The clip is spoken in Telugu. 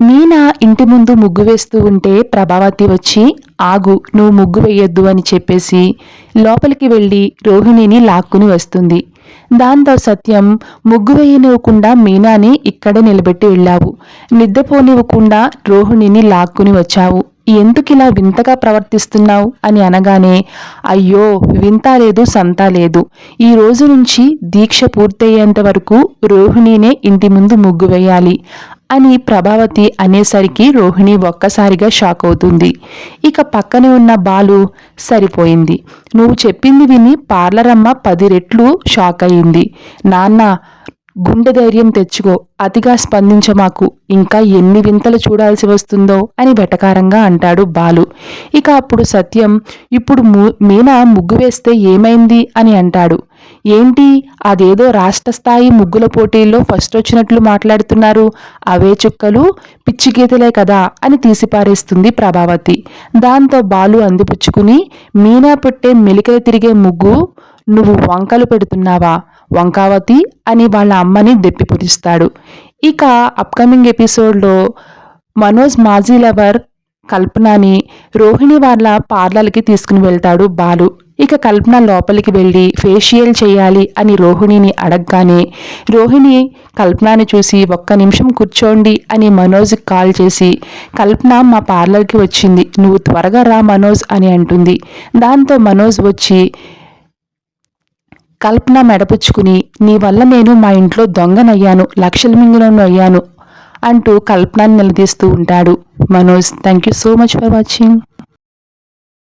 మీనా ఇంటి ముందు ముగ్గు వేస్తూ ఉంటే ప్రభావతి వచ్చి ఆగు నువ్వు ముగ్గు వేయొద్దు అని చెప్పేసి లోపలికి వెళ్ళి రోహిణిని లాక్కుని వస్తుంది. దాంతో సత్యం ముగ్గు వేయనివ్వకుండా మీనాని ఇక్కడే నిలబెట్టి వెళ్ళావు. నిద్రపోనివ్వకుండా రోహిణిని లాక్కుని వచ్చావు. ఎందుకిలా వింతగా ప్రవర్తిస్తున్నావు? అని అనగానే అయ్యో వింత లేదు సంత లేదు. ఈ రోజు నుంచి దీక్ష పూర్తయ్యేంత వరకు రోహిణినే ఇంటి ముందు ముగ్గు వేయాలి. అని ప్రభావతి అనేసరికి రోహిణి ఒక్కసారిగా షాక్ అవుతుంది. ఇక పక్కనే ఉన్న బాలు సరిపోయింది. నువ్వు చెప్పింది విని పార్లర్ అమ్మ పది రెట్లు షాక్ అయింది నాన్న గుండె ధైర్యం తెచ్చుకో అతిగా స్పందించమాకు ఇంకా ఎన్ని వింతలు చూడాల్సి వస్తుందో అని వెటకారంగా అంటాడు బాలు. ఇక అప్పుడు సత్యం ఇప్పుడు మీనా ముగ్గు వేస్తే ఏమైంది? అని అంటాడు. ఏంటి? అదేదో రాష్ట్ర స్థాయి ముగ్గుల పోటీల్లో ఫస్ట్ వచ్చినట్లు మాట్లాడుతున్నారు. అవే చుక్కలు పిచ్చి గీతలే కదా? అని తీసిపారేస్తుంది ప్రభావతి. దాంతో బాలు అందిపుచ్చుకుని మీనా పెట్టే మెలికలు తిరిగే ముగ్గు నువ్వు వంకలు పెడుతున్నావా? వంకావతి అని వాళ్ళ అమ్మని దెప్పిపురిస్తాడు ఇక అప్కమింగ్ ఎపిసోడ్లో మనోజ్ మాజీ లవర్ కల్పనని రోహిణి వాళ్ళ పార్లర్కి తీసుకుని వెళ్తాడు బాలు. ఇక కల్పన లోపలికి వెళ్ళి ఫేషియల్ చేయాలి అని రోహిణిని అడగగానే రోహిణి కల్పనని చూసి ఒక్క నిమిషం కూర్చోండి అని మనోజ్కి కాల్ చేసి కల్పన మా పార్లర్కి వచ్చింది నువ్వు త్వరగా రా మనోజ్ అని అంటుంది. దాంతో మనోజ్ వచ్చి కల్పన మెడపుచ్చుకుని నీ వల్ల నేను మా ఇంట్లో దొంగనయ్యాను లక్షల మింగులను అయ్యాను అంటూ కల్పనను నిలదీస్తూ ఉంటాడు Manoj. Thank you so much for watching